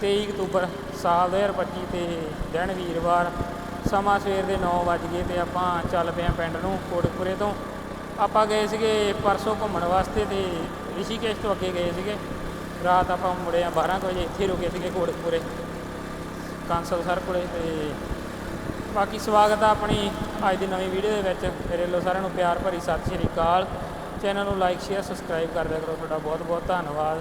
23 October ਸਾਲ 2025 ਤੇ ਦਿਨ ਵੀਰਵਾਰ, ਸਮਾਂ ਸਵੇਰ ਦੇ 9 ਵੱਜ ਗਏ ਤੇ ਆਪਾਂ ਚੱਲ ਪਏ ਹਾਂ ਪਿੰਡ ਨੂੰ ਕੋਟਕਪੁਰੇ ਤੋਂ। ਆਪਾਂ ਗਏ ਸੀਗੇ ਪਰਸੋਂ ਘੁੰਮਣ ਵਾਸਤੇ ਤੇ ਰਿਸ਼ੀਕੇਸ਼ ਤੋਂ ਅੱਗੇ ਗਏ ਸੀਗੇ। ਰਾਤ ਆਪਾਂ ਮੁੜੇ ਆ 12 ਕੁ ਵਜੇ, ਇੱਥੇ ਰੁਕੇ ਸੀਗੇ ਕੋਟਕਪੁਰੇ, ਕਾਂਸਲ ਸਰ ਕੋਲੇ ਤੇ ਬਾਕੀ ਸਵਾਗਤ ਆ ਆਪਣੀ ਅੱਜ ਦੀ ਨਵੀਂ ਵੀਡੀਓ ਦੇ ਵਿੱਚ। ਮੇਰੇ ਵੱਲੋਂ ਸਾਰਿਆਂ ਨੂੰ ਪਿਆਰ ਭਰੀ ਸਤਿ ਸ਼੍ਰੀ ਅਕਾਲ। ਚੈਨਲ ਨੂੰ ਲਾਈਕ, ਸ਼ੇਅਰ, ਸਬਸਕ੍ਰਾਈਬ ਕਰ ਦਿਆ ਕਰੋ। ਤੁਹਾਡਾ ਬਹੁਤ ਬਹੁਤ ਧੰਨਵਾਦ।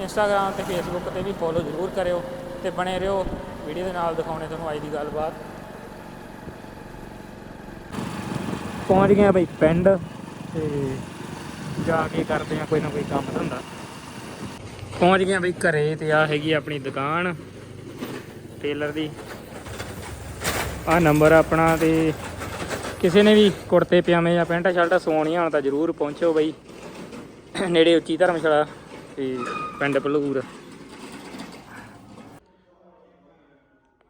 ਇੰਸਟਾਗ੍ਰam ਤੇ ਫੇਸਬੁੱਕ ਤੇ ਵੀ ਫੋਲੋ ਜ਼ਰੂਰ ਕਰਿਓ ਤੇ ਬਣੇ ਰਹੋ ਵੀਡੀਓ ਦੇ ਨਾਲ ਦਿਖਾਉਣੇ ਤੁਹਾਨੂੰ ਅੱਜ ਦੀ ਗੱਲਬਾਤ। ਪਹੁੰਚ ਗਏ ਆ ਬਈ ਪਿੰਡ ਤੇ ਜਾ ਕੇ ਕਰਦੇ ਆ ਕੋਈ ਨਾ ਕੋਈ ਕੰਮ ਧੰਦਾ। ਪਹੁੰਚ ਗਏ ਆ ਬਈ ਘਰੇ ਤੇ ਆ ਹੈਗੀ ਆਪਣੀ ਦੁਕਾਨ ਟੇਲਰ ਦੀ। ਆ ਨੰਬਰ ਆਪਣਾ ਤੇ ਕਿਸੇ ਨੇ ਵੀ ਕੁੜਤੇ ਪਜਾਮੇ ਜਾਂ ਪੈਂਟਾਂ ਸ਼ਰਟਾਂ ਸਵਾਉਣੀਆਂ ਹੋਣ ਤਾਂ ਜਰੂਰ ਪਹੁੰਚੋ ਬਈ। ਨੇੜੇ ਉੱਚੀ ਧਰਮਸ਼ਾਲਾ ਤੇ ਪਿੰਡ ਭਲੂਰ।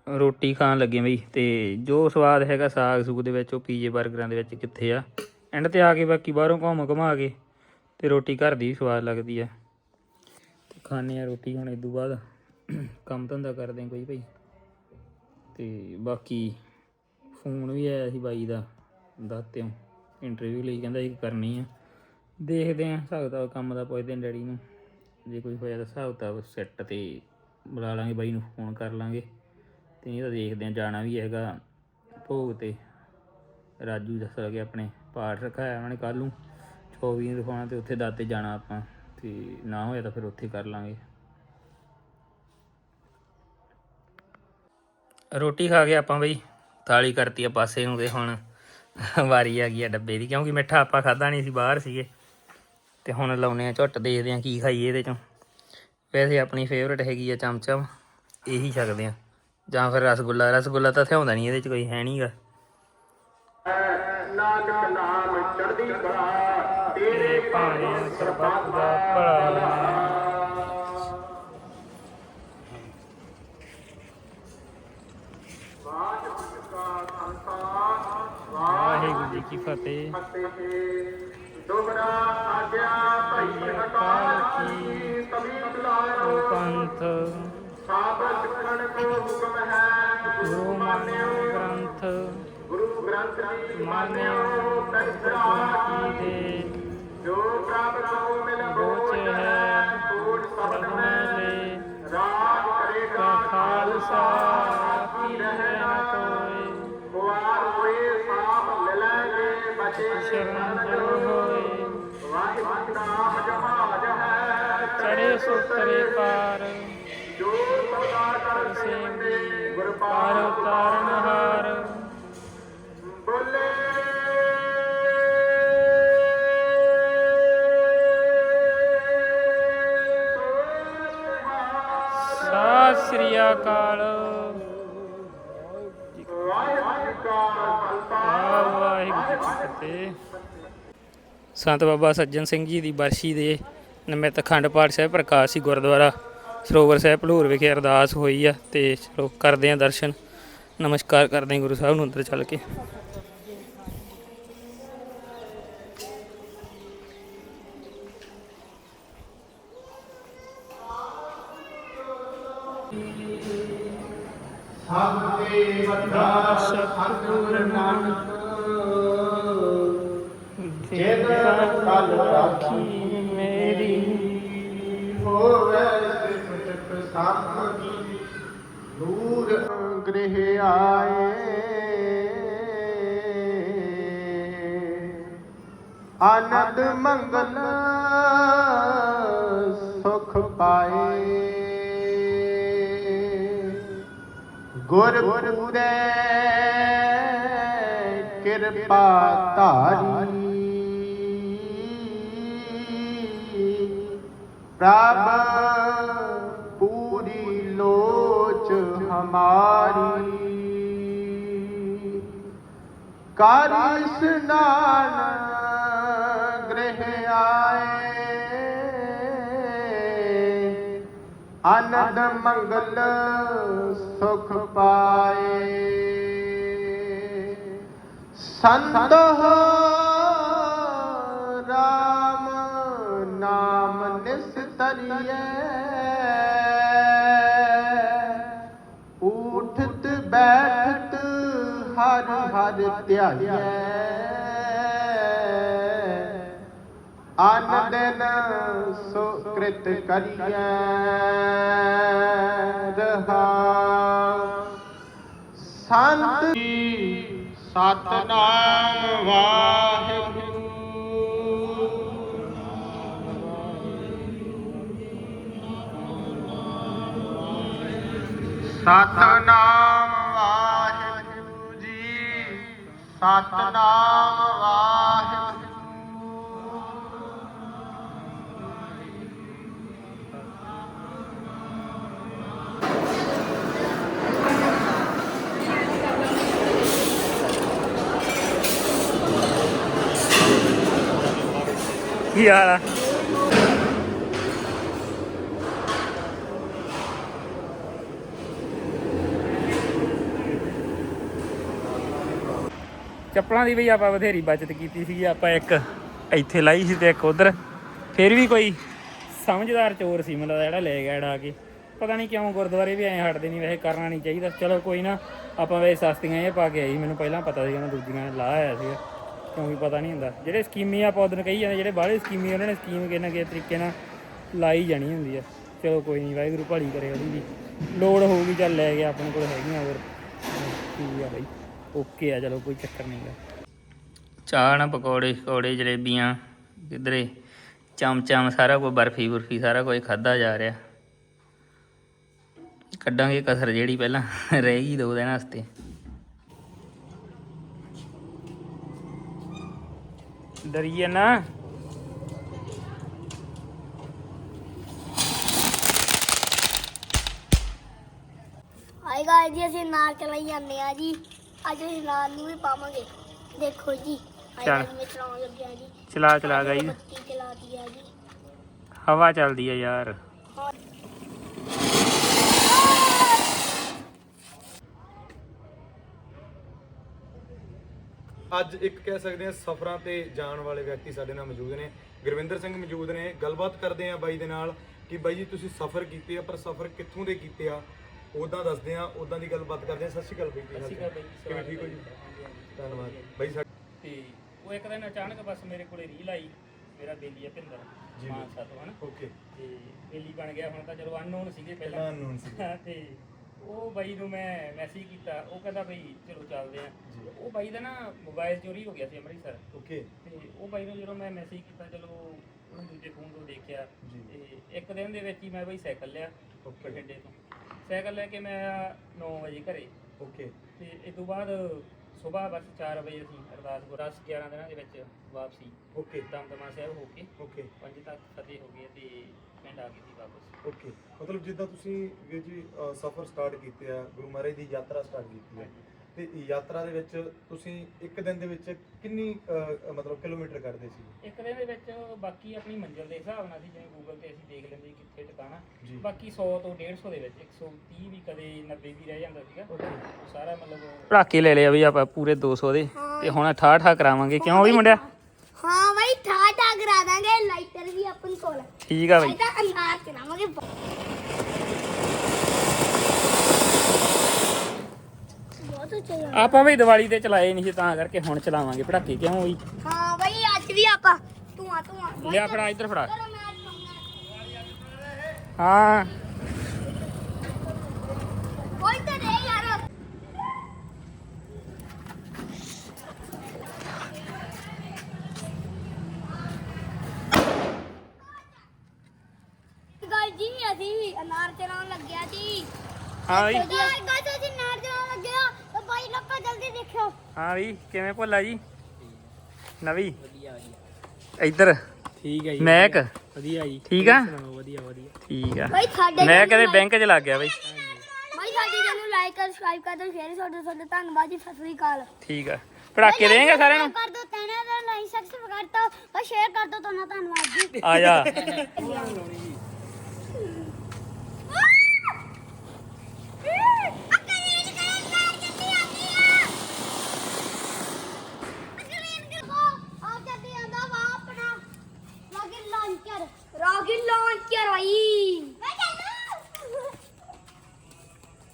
ਰੋਟੀ ਖਾਣ ਲੱਗੇ ਬਈ ਤੇ ਜੋ ਸਵਾਦ ਹੈਗਾ ਸਾਗ ਸੂਗ ਦੇ ਵਿੱਚ, ਉਹ ਪੀਜੇ 버ਗਰਾਂ ਦੇ ਵਿੱਚ ਕਿੱਥੇ ਆ? ਐਂਡ ਤੇ ਆ ਕੇ ਬਾਕੀ ਬਾਹਰੋਂ ਘੁੰਮ ਘੁਮਾ ਕੇ ਤੇ ਰੋਟੀ ਘਰ ਦੀ ਵੀ ਸਵਾਦ ਲੱਗਦੀ ਆ। ਤੇ ਖਾਣੇ ਆ ਰੋਟੀ ਹੁਣ ਇਦੋਂ ਬਾਅਦ। ਕੰਮ ਧੰਦਾ ਕਰਦੇ ਕੋਈ ਭਾਈ ਤੇ ਬਾਕੀ ਫੋਨ ਵੀ ਆਇਆ ਸੀ ਬਾਈ ਦਾ, ਦਾਤਿਓ। ਇੰਟਰਵਿਊ ਲਈ ਕਹਿੰਦਾ ਸੀ ਕਰਨੀ ਆ। ਦੇਖਦੇ ਆ ਹਿਸਾਬ ਕੰਮ ਦਾ ਪੁੱਛਦੇ ਡੈਡੀ ਨੂੰ। ਜੇ ਕੋਈ ਹੋਇਆ ਤਾਂ ਹਿਸਾਬ ਕਿਤਾਬ ਸੈੱਟ ਤੇ ਬੁਲਾ ਲਾਂਗੇ, ਬਾਈ ਨੂੰ ਫੋਨ ਕਰ ਲਾਂਗੇ। ਤੇ ਇਹ ਤਾਂ ਦੇਖਦੇ ਆ ਜਾਣਾ ਵੀ ਹੈਗਾ ਭੋਗ ਤੇ। ਰਾਜੂ ਦੱਸ ਰਿਹਾ ਆਪਣੇ ਪਾਠ ਰਖਾਇਆ ਉਹਨਾਂ ਨੇ ਕੱਲ ਨੂੰ। 24 ਨੂੰ ਰਖਾਉਣਾ ਤੇ ਉੱਥੇ ਦਾਤੇ ਜਾਣਾ ਆਪਾਂ। ਤੇ ਨਾ ਹੋਇਆ ਤਾਂ ਫਿਰ ਉੱਥੇ ਕਰ ਲਾਂਗੇ। ਰੋਟੀ ਖਾ ਕੇ ਆਪਾਂ ਬਈ, ਥਾਲੀ ਕਰਤੀ ਆ ਪਾਸੇ ਨੂੰ ਤੇ ਹੁਣ ਵਾਰੀ ਆ ਗਈ ਆ ਡੱਬੇ ਦੀ। ਕਿਉਂਕਿ ਮਿੱਠਾ ਆਪਾਂ ਖਾਦਾ ਨਹੀਂ ਸੀ, ਬਾਹਰ ਸੀਗੇ। ਤੇ ਹੁਣ ਲਾਉਨੇ ਆ ਝੁੱਟ, ਦੇਖਦੇ ਆ ਕੀ ਖਾਈਏ ਇਹਦੇ ਚੋਂ। ਵੈਸੇ ਆਪਣੀ ਫੇਵਰਟ ਹੈਗੀ ਆ ਚਮਚਮ, ਇਹੀ ਛਕਦੇ ਆ। ਜਾਂ ਫਿਰ ਰਸਗੁੱਲਾ ਰਸਗੁੱਲਾ ਤਾਂ ਥਿਆਉਂਦਾ ਨਹੀਂ ਇਹਦੇ ਚ ਕੋਈ, ਹੈ ਨਹੀਂਗਾ ਨਾਨਕ ਨਾਮ ਚੜ੍ਹਦੀ ਕਲਾ, ਤੇਰੇ ਭਾਣੇ ਸਰਬੱਤ ਦਾ ਭਲਾ ਵਾਹਿਗੁਰੂ ਕਾ ਖਾਲਸਾ ਵਾਹਿਗੁਰੂ ਜੀ ਕੀ ਫਤਿਹ। ਦੁਬਰਾ ਆਗਿਆ ਭਈ ਹਟਾ ਕੀ ਤਬੀ ਬੁਲਾਇਓ ਪੰਥ ਸਾਬ ਸਿੱਖਣ ਕੋ ਹੁਕਮ ਹੈ ਗੁਰੂ ਮਾਨਿਓ ਗ੍ਰੰਥ। ਗੁਰੂ ਗ੍ਰੰਥ ਜੀ ਮਾਨਿਓ ਤੈਸਰਾ ਕੀ ਦੇ। ਜੋ ਪ੍ਰਭ ਕੋ ਮਿਲ ਬੋਚ ਸੰਤ ਬਾਬਾ ਸੱਜਣ ਸਿੰਘ ਜੀ ਦੀ ਬਰਸ਼ੀ ਦੇ ਨਿਮਿਤ ਅਖੰਡ ਪਾਠ ਸਾਹਿਬ ਪ੍ਰਕਾਸ਼ ਸੀ ਗੁਰਦੁਆਰਾ ਸਰੋਵਰ ਸਾਹਿਬ ਭਲੂਰ ਵਿਖੇ ਅਰਦਾਸ ਹੋਈ ਆ ਤੇ ਚਲੋ ਕਰਦੇ ਆ ਦਰਸ਼ਨ। ਨਮਸਕਾਰ ਕਰਦੇ ਆ ਗੁਰੂ ਸਾਹਿਬ ਨੂੰ ਅੰਦਰ ਚੱਲ ਕੇ। ਸਭ ਤੇ ਵੱਡਾ ਸਤਿਗੁਰ ਨਾਨਕ ਜਿਨ ਕਲ ਰਾਖੀ ਮੇਰੀ ਹੋਵੇ ਸਿਫਤ ਸਾਖੀ ਦੂਰ ਗ੍ਰਹਿ ਆਏ ਆਨੰਦ ਮੰਗਲ ਸੁਖ ਪਾਏ। ਗੁਰ ਪੂਰੇ ਕਿਰਪਾ ਧਾਰੀ। ਪ੍ਰਭ, ਪੂਰੀ ਲੋਚ ਹਮਾਰੀ। ਕਰ ਇਸਨਾਨ ਗ੍ਰਹਿ ਆਏ ਆਨੰਦ ਮੰਗਲ ਸੁਖ ਪਾਏ। ਸੰਤ ਹੋ, ਰਾਮ ਨਾਮ ਨਿਸਤਰੀਏ ਬੈਠਤ ਹਰ ਹਰ ਧਿਆਈਐ। ਅਨ ਦਿਨ ਸੋ ਕ੍ਰਿਤ ਕਰੀਐ। ਰਹਾ। ਸੰਤ ਜੀ ਸਤਨਾਮ ਵਾਹਿਗੁਰੂ। ਸਤਨਾਮ ਵਾਹਿਗੁਰੂ ਜੀ ਸਤਨਾਮ ਵਾਹਿਗੁਰੂ। ਕੀ ਹਾਲ ਆ? ਚੱਪਲਾਂ ਦੀ ਵੀ ਆਪਾਂ ਬਥੇਰੀ ਬਚਤ ਕੀਤੀ ਸੀਗੀ, ਆਪਾਂ ਇੱਕ ਇੱਥੇ ਲਾਈ ਸੀ ਤੇ ਇੱਕ ਉਧਰ। ਫਿਰ ਵੀ ਕੋਈ ਸਮਝਦਾਰ ਚੋਰ ਸੀ ਮਤਲਬ ਜਿਹੜਾ ਲੈ ਗਿਆ ੜਾ ਕੇ। ਪਤਾ ਨਹੀਂ ਕਿਉਂ ਗੁਰਦੁਆਰੇ ਵੀ ਐਂ ਹਟਦੇ ਨਹੀਂ ਵੈਸੇ ਕਰਨਾ ਨਹੀਂ ਚਾਹੀਦਾ। ਚਲੋ ਕੋਈ ਨਾ, ਆਪਾਂ ਵੈਸੇ ਸਸਤੀਆਂ ਇਹ ਪਾ ਕੇ ਆਈ ਮੈਨੂੰ ਪਹਿਲਾਂ ਪਤਾ ਸੀਗਾ, ਮੈਂ ਦੂਜੀਆਂ ਲਾ ਆਇਆ ਸੀਗਾ। ਕਿਉਂਕਿ ਪਤਾ ਨਹੀਂ ਹੁੰਦਾ। ਜਿਹੜੇ ਸਕੀਮੀ ਆਪਾਂ ਉਦੋਂ ਕਹੀ ਜਾਂਦੇ, ਜਿਹੜੇ ਬਾਹਲੇ ਸਕੀਮੀ ਉਹਨਾਂ ਨੇ ਸਕੀਮ ਕਿਹਨਾਂ ਨਾ ਤਰੀਕੇ ਨਾਲ ਲਾਈ ਜਾਣੀ ਹੁੰਦੀ ਆ। ਚਲੋ ਕੋਈ ਨਹੀਂ ਵਾਹਿਗੁਰੂ ਭਲੀ ਕਰੇ ਉਹਦੀ ਵੀ। ਲੋੜ ਹੋਊਗੀ, ਚੱਲ ਲੈ ਗਿਆ, ਆਪਣੇ ਕੋਲ ਹੈਗੀਆਂ ਹੋਰ। ਠੀਕ ਆ ਬਾਈ। ਓਕੇ ਆ ਚਲੋ ਕੋਈ ਚੱਕਰ ਨਹੀਂ ਗਾ। ਚਾਹ ਨਾ ਪਕੌੜੇ ਪਕੌੜੇ ਜਲੇਬੀਆਂ ਕਿਧਰੇ ਚਮਚਮ ਸਾਰਾ ਕੁਝ ਬਰਫੀ ਬੁਰਫੀ ਸਾਰਾ ਕੁਝ ਖਾਦਾ ਜਾ ਰਿਹਾ। ਕੱਢਾਂਗੇ ਕਸਰ ਜਿਹੜੀ ਪਹਿਲਾਂ ਰਹਿ ਗਈ ਦੋ ਦਿਨ ਵਾਸਤੇ। ਡਰੀਏ ਨਾ। ਹਾਈ ਗਾਇਸ ਜੀ ਅਸੀਂ ਨਾਰ ਚਲਾਈ ਜਾਂਦੇ ਆ ਜੀ। ਅੱਜ ਅਸੀਂ ਨਾਰ ਨੂੰ ਵੀ ਪਾਵਾਂਗੇ। ਦੇਖੋ ਜੀ ਹਾਈ ਚੱਲ। ਗਾਇਸ ਮੈਂ ਚਲਾਉਣ ਲੱਗਿਆ ਜੀ। ਚਲਾ ਚਲਾ ਗਈ। ਬੱਤੀ ਚਲਾਤੀ ਆ ਜੀ। ਹਵਾ ਚੱਲਦੀ ਆ ਯਾਰ। ਅੱਜ ਇੱਕ ਕਹਿ ਸਕਦੇ ਹਾਂ ਸਫ਼ਰਾਂ ਤੇ ਜਾਣ ਵਾਲੇ ਵਿਅਕਤੀ ਸਾਡੇ ਨਾਲ ਮੌਜੂਦ ਨੇ। ਗੁਰਵਿੰਦਰ ਸਿੰਘ ਮੌਜੂਦ ਨੇ। ਗੱਲਬਾਤ ਕਰਦੇ ਆ ਬਾਈ ਦੇ ਨਾਲ ਕਿ ਬਾਈ ਜੀ ਤੁਸੀਂ ਸਫ਼ਰ ਕੀਤੇ ਆ ਪਰ ਸਫ਼ਰ ਕਿੱਥੋਂ ਦੇ ਕੀਤੇ ਆ? ਉਦਾਂ ਦੱਸਦੇ ਆ ਉਦਾਂ ਦੀ ਗੱਲਬਾਤ ਕਰਦੇ ਆ ਸਤਿ ਸ਼੍ਰੀ ਅਕਾਲ ਬਾਈ ਜੀ ਸਤਿ ਸ਼੍ਰੀ ਅਕਾਲ ਬਾਈ ਜੀ, ਕਿਵੇਂ ਠੀਕ ਹੋ ਜੀ ਹਾਂਜੀ, ਹਾਂਜੀ। ਧੰਨਵਾਦ ਬਾਈ ਸਾਡੇ ਤੇ ਉਹ ਇੱਕ ਦਿਨ ਅਚਾਨਕ ਬਸ ਮੇਰੇ ਕੋਲੇ ਰੀਲ ਆਈ ਮੇਰਾ ਬੇਲੀ ਆ ਭਿੰਦਰ ਜੀ। ਮਾਨਸਾ ਤੋਂ ਹਨ ਓਕੇ ਤੇ ਬੇਲੀ ਬਣ ਗਿਆ ਹੁਣ ਤਾਂ ਚਲੋ ਅਨਨੋਨ ਸੀਗੇ ਪਹਿਲਾਂ ਪਹਿਲਾਂ unknown ਸੀਗੇ। ਤੇ ਉਹ ਬਾਈ ਨੂੰ ਮੈਂ ਮੈਸੇਜ ਕੀਤਾ ਉਹ ਕਹਿੰਦਾ ਬਈ ਚਲੋ ਚੱਲਦੇ ਆ ਜੀ। ਉਹ ਬਾਈ ਦਾ ਨਾ ਮੋਬਾਈਲ ਚੋਰੀ ਹੋ ਗਿਆ ਸੀ ਅੰਮ੍ਰਿਤਸਰ ਓਕੇ ਤੇ ਉਹ ਬਾਈ ਨੂੰ ਜਦੋਂ ਮੈਂ ਮੈਸੇਜ ਕੀਤਾ ਚਲੋ ਉਹਨੂੰ ਦੂਜੇ ਫੋਨ ਤੋਂ ਦੇਖਿਆ ਜੀ। ਤੇ ਇੱਕ ਦਿਨ ਦੇ ਵਿੱਚ ਹੀ ਮੈਂ ਬਈ ਸਾਈਕਲ ਲਿਆ Okay. ਬਠਿੰਡੇ ਤੋਂ ਸਾਈਕਲ ਲੈ ਕੇ ਮੈਂ 9 ਵਜੇ ਘਰੇ। ਓਕੇ ਤੇ ਇਸ ਤੋਂ ਬਾਅਦ ਸਵੇਰ ਬਸ 4 ਵਜੇ ਅਸੀਂ ਅਰਦਾਸ ਗੁਰ 10 11 ਦਿਨਾਂ ਦੇ ਵਿੱਚ ਵਾਪਸੀ। ਓਕੇ ਦਮਦਮਾ ਸਾਹਿਬ ਹੋ ਕੇ ਓਕੇ ਪੰਜ ਤੱਕ ਫਤਿਹ ਹੋ ਗਏ ਤੇ ਪਿੰਡ ਆ ਗਏ ਸੀ ਵਾਪਸ। ਓਕੇ ਮਤਲਬ ਜਿੱਦਾਂ ਤੁਸੀਂ ਵੀਰ ਜੀ ਸਫ਼ਰ ਸਟਾਰਟ ਕੀਤੇ ਆ ਗੁਰੂ ਮਹਾਰਾਜ ਦੀ ਯਾਤਰਾ ਸਟਾਰਟ ਕੀਤੀ ਹੈ। ਤੇ ਯਾਤਰਾ ਦੇ ਵਿੱਚ ਤੁਸੀਂ ਇੱਕ ਦਿਨ ਦੇ ਵਿੱਚ ਕਿੰਨੀ ਮਤਲਬ ਕਿਲੋਮੀਟਰ ਕਰਦੇ ਸੀ? ਇੱਕ ਦਿਨ ਦੇ ਵਿੱਚ ਬਾਕੀ ਆਪਣੀ ਮੰਜ਼ਿਲ ਦੇ ਹਿਸਾਬ ਨਾਲ ਸੀ ਜਿਵੇਂ ਗੂਗਲ ਤੇ ਅਸੀਂ ਦੇਖ ਲੈਂਦੇ ਸੀ ਕਿੱਥੇ ਟਿਕਾਣਾ। ਜੀ। ਬਾਕੀ 100 ਤੋਂ 150 ਦੇ ਵਿੱਚ 130 ਵੀ ਕਦੇ 90 ਵੀ ਰਹਿ ਜਾਂਦਾ ਸੀਗਾ। ਉਹ ਸਾਰਾ ਮਤਲਬ ਪੜਾਕੇ ਲੈ ਲਿਆ ਵੀ ਆਪਾਂ ਪੂਰੇ 200 ਦੇ ਤੇ ਹੁਣ ਠਾ ਠਾ ਕਰਾਵਾਂਗੇ। ਕਿਉਂ ਵੀ ਮੁੰਡਿਆ? ਹਾਂ ਬਈ ਠਾ ਠਾ ਕਰਾ ਦਾਂਗੇ ਲਾਈਟਰ ਵੀ ਆਪਣ ਕੋਲ। ਹੈ ਠੀਕ ਆ ਬਾਈ। ਤਾਂ ਅੰਦਾਰ ਚਲਾਵਾਂਗੇ ਆਪਾਂ ਵੀ ਦੀਵਾਲੀ ਤੇ ਚਲਾਏ ਨਹੀਂ ਸੀ ਤਾਂ ਕਰਕੇ ਹੁਣ ਚਲਾਵਾਂਗੇ। ਪੜਾਕੇ ਕਿਉਂ ਵੀ ਹਾਂ ਬਈ ਅੱਜ ਵੀ ਆਪਾਂ ਧੂਆਂ ਧੂਆਂ। ਲਿਆ ਫੜਾ ਇੱਧਰ ਫੜਾ। ਚਲੋ ਮੈਂ ਅੱਜ ਪਾਉਂਗਾ ਹਾਂ। ਕੋਈ ਤਾਂ ਦੇ ਯਾਰ। ਗਾਇ ਜੀ ਅਸੀਂ ਅਨਾਰ ਚਲਾਉਣ ਲੱਗਿਆ ਜੀ ਹਾਂ ਵੀ ਗਾਇ ਗਾਇ ਅਸੀਂ ਅਨਾਰ ਚਲਾਉਣ ਲੱਗਿਆ ਤਾਂ ਬਾਈ ਲੱਪਾ ਜਲਦੀ ਦੇਖਿਓ। ਹਾਂ ਵੀ ਕਿਵੇਂ ਭੁੱਲਾ ਜੀ? ਨਵੀ? ਇੱਧਰ? ਠੀਕ ਹੈ ਜੀ ਮੈਕ ਵਧੀਆ। ਜੀ। ਠੀਕ ਆ? ਵਧੀਆ ਵਧੀਆ। ਠੀਕ ਆ। ਬਾਈ ਸਾਡੇ ਮੈਂ ਕਦੇ ਬੈਂਕ 'ਚ ਲੱਗ ਗਿਆ ਬਈ। ਬਾਈ ਸਾਡੀ ਚੈਨਲ ਲਾਈਕ ਕਰ ਸਬਸਕ੍ਰਾਈਬ ਕਰ ਦਿਓ ਸ਼ੇਅਰ ਤੁਹਾਡੇ ਤੁਹਾਡੇ ਧੰਨਵਾਦ ਜੀ ਸਤਿ ਸ੍ਰੀ ਅਕਾਲ। ਠੀਕ ਆ। ਪੜਾਕੇ ਦੇਂਗੇ ਸਾਰਿਆਂ ਨੂੰ? ਕਰ ਦਿਓ ਤੈਨਾਂ ਦਾ ਲਾਈਕ ਸਬਸਕ੍ਰਾਈਬ ਕਰ ਦਿਓ ਬਸ ਸ਼ੇਅਰ ਕਰ ਦਿਓ ਤੁਹਾਨੂੰ ਧੰਨਵਾਦ ਜੀ। ਆ ਜਾ।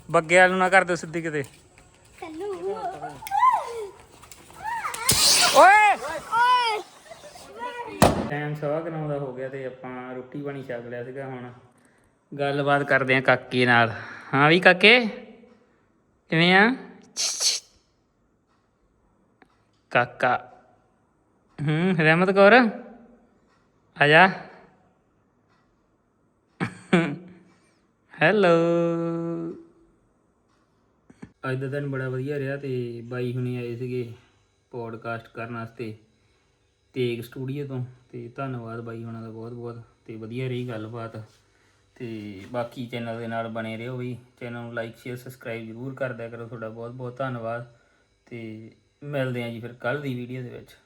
ਬੱਗੇ ਵਾਲ ਨੂੰ ਨਾ ਕਰ ਦਿਓ ਸਿੱਧੀ ਕਿਤੇ। ਕੱਲੂ ਓਏ! ਟਾਈਮ ਸਵਾ ਕਰਾਉਂ ਦਾ ਹੋ ਗਿਆ ਤੇ ਆਪਾਂ ਰੋਟੀ ਪਾਣੀ ਛਕ ਲਿਆ ਸੀਗਾ ਹੁਣ। ਗੱਲਬਾਤ ਕਰਦੇ ਆ ਕਾਕੇ ਨਾਲ। ਹਾਂ ਵੀ ਕਾਕੇ, ਕਿਵੇਂ ਆ? ਕਾਕਾ। ਹੂੰ, ਰਹਿਮਤ ਕੌਰ? ਆ ਜਾ। ਹੈਲੋ ਅੱਜ ਦਾ ਦਿਨ ਬੜਾ ਵਧੀਆ ਰਿਹਾ ਤੇ ਬਾਈ ਹੁਣੀ ਆਏ ਸੀਗੇ ਪੋਡਕਾਸਟ ਕਰਨ ਵਾਸਤੇ ਤੇਗ ਸਟੂਡੀਓ ਤੋਂ ਤੇ ਧੰਨਵਾਦ ਬਾਈ ਹੁਣਾਂ ਦਾ ਬਹੁਤ ਬਹੁਤ ਤੇ ਵਧੀਆ ਰਹੀ ਗੱਲਬਾਤ ਤੇ ਬਾਕੀ ਚੈਨਲ ਦੇ ਨਾਲ ਬਣੇ ਰਹੋ ਵੀ ਚੈਨਲ ਨੂੰ ਲਾਈਕ ਸ਼ੇਅਰ ਸਬਸਕ੍ਰਾਈਬ ਜ਼ਰੂਰ ਕਰ ਦਿਆ ਕਰੋ ਤੁਹਾਡਾ ਬਹੁਤ ਬਹੁਤ ਧੰਨਵਾਦ ਤੇ ਮਿਲਦੇ ਹਾਂ ਜੀ ਫਿਰ ਕੱਲ ਦੀ ਵੀਡੀਓ ਦੇ ਵਿੱਚ।